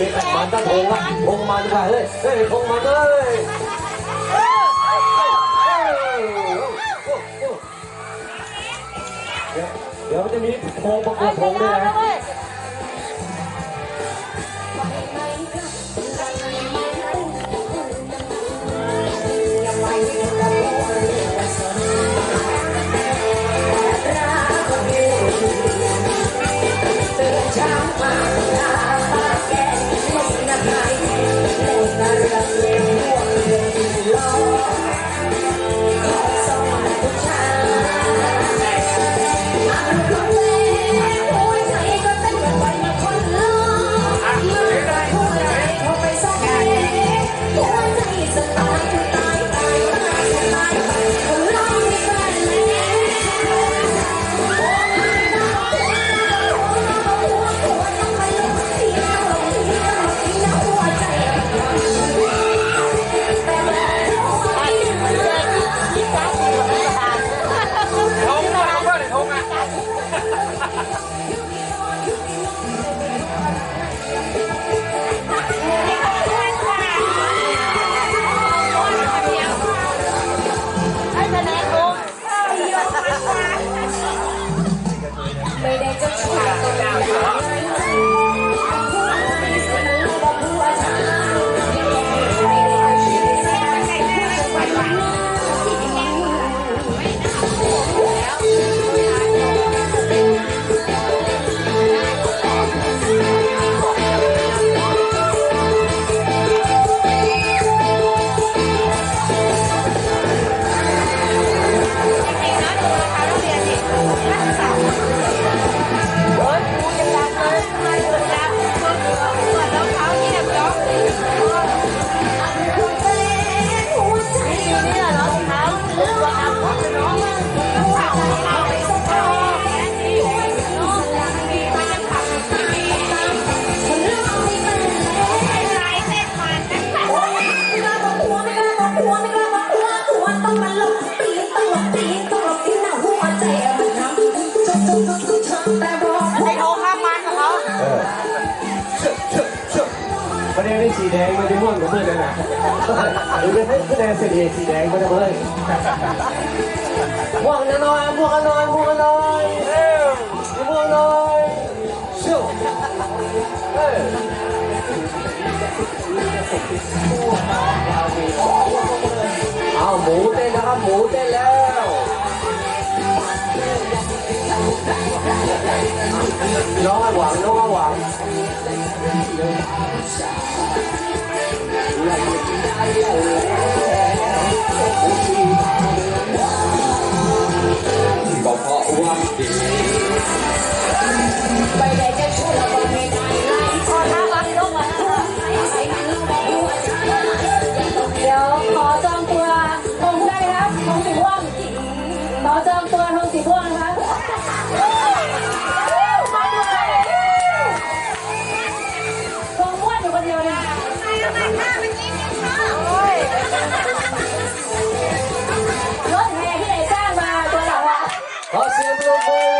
ว่าธงอะธงมันค่ะเฮ้ยเฮ้ยธงมันเลยเดี๋ยวมันจะมีโพงประกวดธงด้วยนะไม่ กทุกทุกแต่บอกในโทรข้ามมันกับเขาเออเชื่อเชื่อเชื่อประเด็นนี้สีแดงมันจะม่วงกว่าเพื่อนเลยนะหรือจะให้คะแนนเสียสีแดงก็จะเพื่อนม่วงนะน้อยม่วงน้อยม่วงน้อยเอ้ยม่วงน้อยเชื่อเอ้ยเอาหมูเต้นนะครับหมู น้องหวังน้องหวังก็เพราว่าดีไปได้จะช่วยเราไม่ได้ขอท้าบังลงมาเดี๋วขอจองตัวคงได้ครับคงสีม่วงขอจองตัวคงสีม่วงครับ Tá sendo!